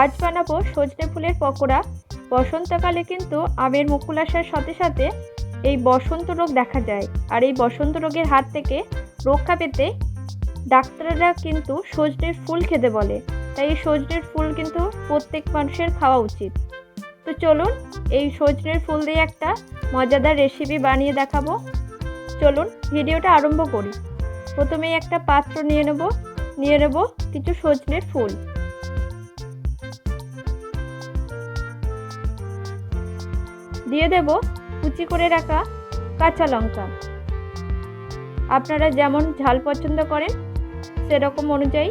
আজ বানাবো সজনে ফুলের পকোড়া। বসন্তকালে কিন্তু আমের মুকুল আসার সাথে সাথে এই বসন্ত রোগ দেখা যায়। আর এই বসন্ত রোগের হাত থেকে রক্ষা পেতে ডাক্তাররা কিন্তু সজনের ফুল খেতে বলে। তাই এই সজনের ফুল কিন্তু প্রত্যেক মানুষের খাওয়া উচিত। তো চলুন এই সজনের ফুল দিয়ে একটা মজাদার রেসিপি বানিয়ে দেখাবো। চলুন ভিডিওটা আরম্ভ করি। প্রথমেই একটা পাত্র নিয়ে নেব। নিয়ে নেব কিছু সজনের ফুল। দিয়ে দেব কুচি করে রাখা কাঁচা লঙ্কা। আপনারা যেমন ঝাল পছন্দ করেন, সেরকম অনুযায়ী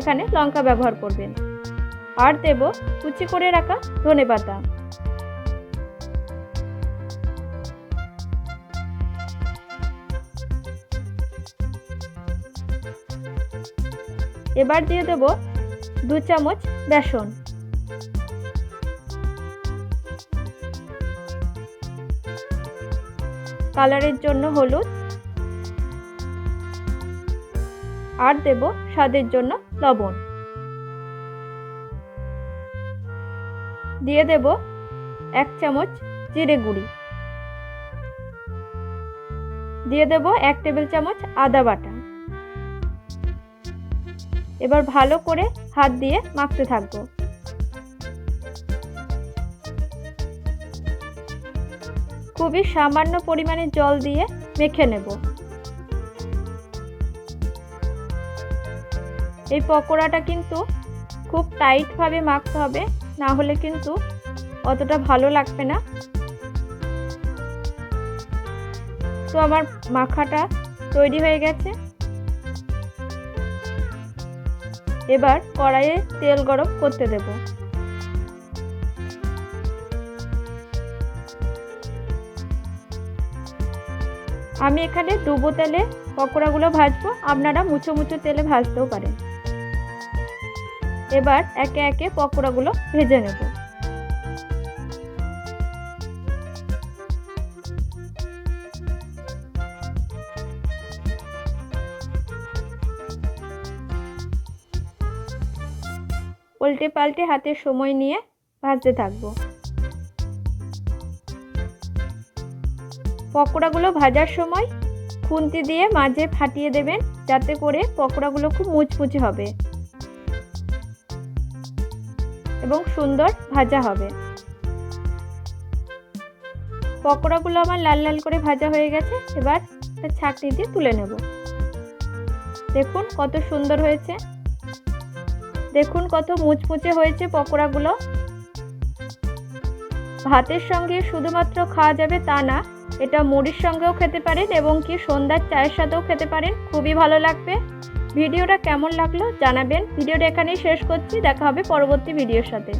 এখানে লঙ্কা ব্যবহার করবেন। আর দেব কুচি করে রাখা ধনে পাতা। এবার দিয়ে দেব দু চামচ বেসন। কালারের জন্য হলুদ। আর দেব স্বাদের জন্য লবণ। দিয়ে দেব এক চামচ জিরে গুঁড়ি। দিয়ে দেব এক টেবিল চামচ আদা বাটা। এবার ভালো করে হাত দিয়ে মাখতে থাকব। খুবই সামান্য পরিমাণে জল দিয়ে মেখে নেব। এই পকোড়াটা কিন্তু খুব টাইটভাবে মাখতে হবে, না হলে কিন্তু অতটা ভালো লাগবে না। তো আমার মাখাটা তৈরি হয়ে গেছে। এবার কড়াইয়ে তেল গরম করতে দেব। আমি এখানে ডুবো তেলে পকোড়াগুলো ভাজবো। আপনারা মুচো মুচো তেলে ভাজতেও পারেন। এবার একে একে পকোড়াগুলো ভেজে নেব। উল্টে পাল্টে হাতে সময় নিয়ে ভাজতে থাকব। পকোড়াগুলো ভাজার সময় খুন্তি দিয়ে মাঝে ফাটিয়ে দেবেন, যাতে করে পকোড়াগুলো খুব মুচমুচে হবে এবং সুন্দর ভাজা হবে। পকোড়াগুলো আমার লাল লাল করে ভাজা হয়ে গেছে, এবার ছাঁকনি দিয়ে তুলে নেব। দেখুন কত সুন্দর হয়েছে। দেখুন কত মুচমুচে হয়েছে পকোড়াগুলো। ভাতের সঙ্গে শুধুমাত্র খাওয়া যাবে তা না, এটা মুড়ির সঙ্গেও খেতে পারেন এবং কি সন্ধ্যার চায়ের সাথেও খেতে পারেন, খুবই ভালো লাগবে। ভিডিওটা কেমন লাগল জানাবেন। ভিডিওটা এখানেই শেষ করছি, দেখা হবে পরবর্তী ভিডিওর সাথে।